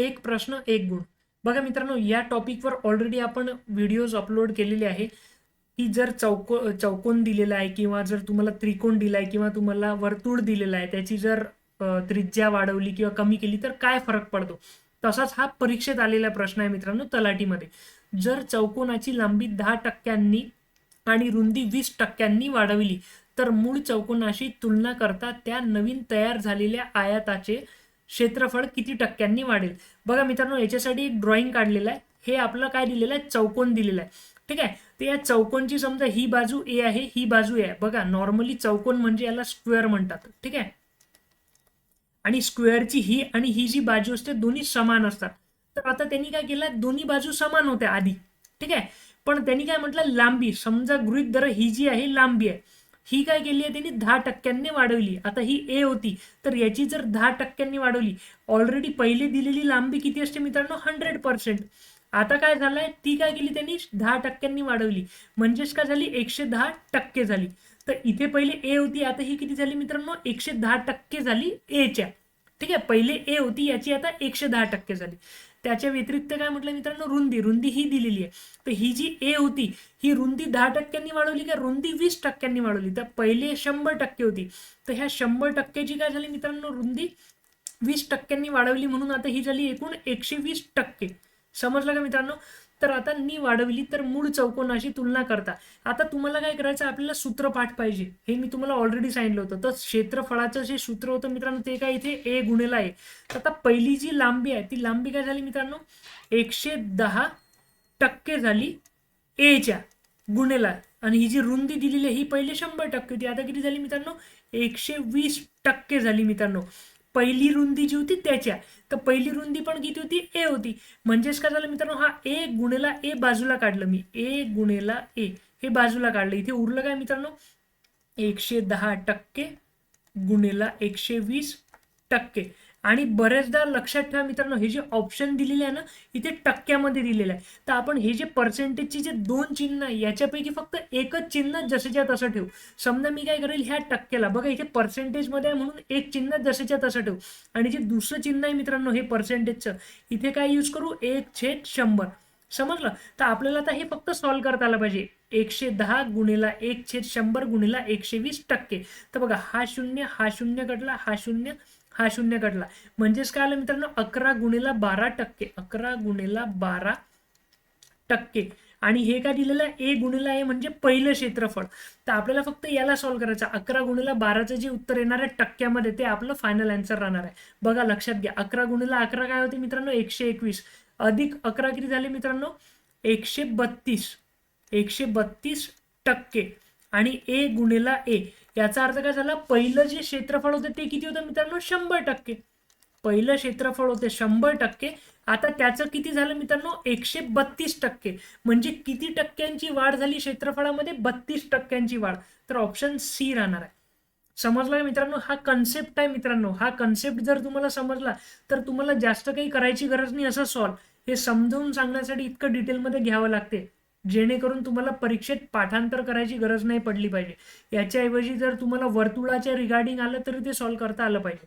एक प्रश्न एक गुण. बघा मित्रांनो या टॉपिकवर ऑलरेडी आपण व्हिडिओज अपलोड केलेले आहे. की जर चौको चौकोन दिलेला आहे किंवा जर तुम्हाला त्रिकोण दिला आहे किंवा तुम्हाला वर्तुळ दिलेला आहे त्याची जर त्रिज्या वाढवली किंवा कमी केली तर काय फरक पडतो? तसाच हा परीक्षेत आलेला प्रश्न आहे मित्रांनो तलाठीमध्ये. जर चौकोनाची लांबी दहा टक्क्यांनी आणि रुंदी वीस टक्क्यांनी वाढवली तर मूळ चौकोनाशी तुलना करता त्या नवीन तयार झालेल्या आयाताचे क्षेत्रफळ किती टक्क्यांनी वाढेल? बघा मित्रांनो याच्यासाठी एक ड्रॉइंग काढलेलं आहे. हे आपलं काय दिलेलं आहे? चौकोन दिलेलं आहे. ठीक आहे? तर या चौकोनची समजा ही बाजू ए आहे ही बाजू ए आहे. बघा नॉर्मली चौकोन म्हणजे याला स्क्वेअर म्हणतात. ठीक आहे? आणि स्क्वेअरची ही आणि ही जी बाजू असते दोन्ही समान असतात. तर आता त्यांनी काय केलं? दोन्ही बाजू समान होत्या आधी. ठीक आहे? पण त्यांनी काय म्हटलं? लांबी. समजा गृहित धर ही जी आहे लांबी आहे. ही काय केली आहे त्यांनी? दहा टक्क्यांनी वाढवली. आता ही ए होती. तर याची जर दहा टक्क्यांनी वाढवली ऑलरेडी पहिले दिलेली लांबी किती असते मित्रांनो? हंड्रेड पर्सेंट आता काय झालंय? ती काय केली त्यांनी? दहा टक्क्यांनी वाढवली. म्हणजेच काय झाली? एकशे दहा टक्के झाली. तर इथे पहिले ए होती आता ही किती झाली मित्रांनो? एकशे दहा टक्के झाली एच्या ठीक आहे? पहिले ए होती याची आता एकशे दहा टक्के झाली. त्याच्या व्यतिरिक्त काय म्हटलं मित्रांनो? रुंदी. रुंदी ही दिलेली आहे. तर ही जी ए होती ही रुंदी दहा टक्क्यांनी वाढवली का रुंदी वीस टक्क्यांनी वाढवली? तर पहिले शंभर टक्के होती. तर ह्या शंभर टक्क्याची काय झाली मित्रांनो? रुंदी वीस टक्क्यांनी वाढवली म्हणून आता ही झाली एकूण एकशे वीस टक्के. समजलं का मित्रांनो? तर आता नी वाढवली तर मूळ चौकोनाशी तुलना करता. आता तुम्हाला काय करायचं? आपल्याला सूत्रपाठ पाहिजे. हे मी तुम्हाला ऑलरेडी सांगितलं होतं. तर क्षेत्रफळाचं जे सूत्र होतं मित्रांनो ते काय इथे? ए गुणेला आहे. तर आता पहिली जी लांबी आहे ती लांबी काय झाली मित्रांनो? एकशे दहा टक्के झाली एच्या गुणेला. आणि ही जी रुंदी दिलेली आहे ही पहिले शंभर टक्के होती. आता किती झाली मित्रांनो? एकशे वीस टक्के झाली मित्रांनो. पहिली रुंदी जी होती त्याच्या. तर पहिली रुंदी पण किती होती? ए होती. म्हणजेच काय झालं मित्रांनो? हा ए गुणेला ए बाजूला काढलं मी. ए गुणेला ए. हे बाजूला काढलं. इथे उरलं काय मित्रांनो? एकशे दहा टक्के गुणेला एकशे वीस टक्के. आणि बऱ्याचदा लक्षात ठेवा मित्रांनो हे जे ऑप्शन दिलेले आहे ना इथे टक्क्यामध्ये दिलेलं आहे. तर आपण हे जे पर्सेंटेजचे जे दोन चिन्ह आहे याच्यापैकी फक्त एकच चिन्ह जसेच्या तसं ठेवू. समजा मी काय करेल ह्या टक्क्याला बघा इथे पर्सेंटेजमध्ये आहे म्हणून एक चिन्ह जसेच्या तसं ठेवू. आणि जे दुसरं चिन्ह आहे मित्रांनो हे पर्सेंटेजचं इथे काय यूज करू? एक छेद शंभर. समजलं? तर आपल्याला आता हे फक्त सॉल्व्ह करता आलं पाहिजे. एकशे दहा गुणेला एक छेद शंभर गुणेला एकशे वीस टक्के. तर बघा हा शून्य हा शून्य कटला हा शून्य हा शून्य घटला म्हणजेच काय आलं मित्रांनो? अकरा गुणेला बारा टक्के. अकरा गुणेला बारा टक्के. आणि हे काय दिलेलं आहे? ए गुणेला ए म्हणजे पहिलं क्षेत्रफळ. तर आपल्याला फक्त याला सॉल्व्ह करायचं अकरा गुणेला बाराचं जे उत्तर येणार आहे टक्क्यामध्ये ते आपलं फायनल आन्सर राहणार आहे. बघा लक्षात घ्या. अकरा गुणेला अकरा काय होते मित्रांनो? एकशे एकवीस. अधिक अकरा किती झाले मित्रांनो? एकशे बत्तीस. एकशे बत्तीस टक्के. आणि ए गुणेला ए याचा अर्थ काय झाला? पहिलं जे क्षेत्रफळ होतं ते किती होतं मित्रांनो? शंभर टक्के. पहिलं क्षेत्रफळ होते शंभर टक्के. आता त्याचं किती झालं मित्रांनो? एकशे बत्तीस टक्के. म्हणजे किती टक्क्यांची वाढ झाली क्षेत्रफळामध्ये? बत्तीस टक्क्यांची वाढ. तर ऑप्शन सी राहणार आहे. समजला का मित्रांनो? हा कन्सेप्ट आहे मित्रांनो. हा कन्सेप्ट जर तुम्हाला समजला तर तुम्हाला जास्त काही करायची गरज नाही असं सॉल्व हे समजावून सांगण्यासाठी इतकं डिटेलमध्ये घ्यावं लागते. जेणेकरून तुम्हाला परीक्षेत पाठांतर करायची गरज नाही पडली पाहिजे. याच्याऐवजी जर तुम्हाला वर्तुळाच्या रिगार्डिंग आलं तरी ते सॉल्व्ह करता आलं पाहिजे.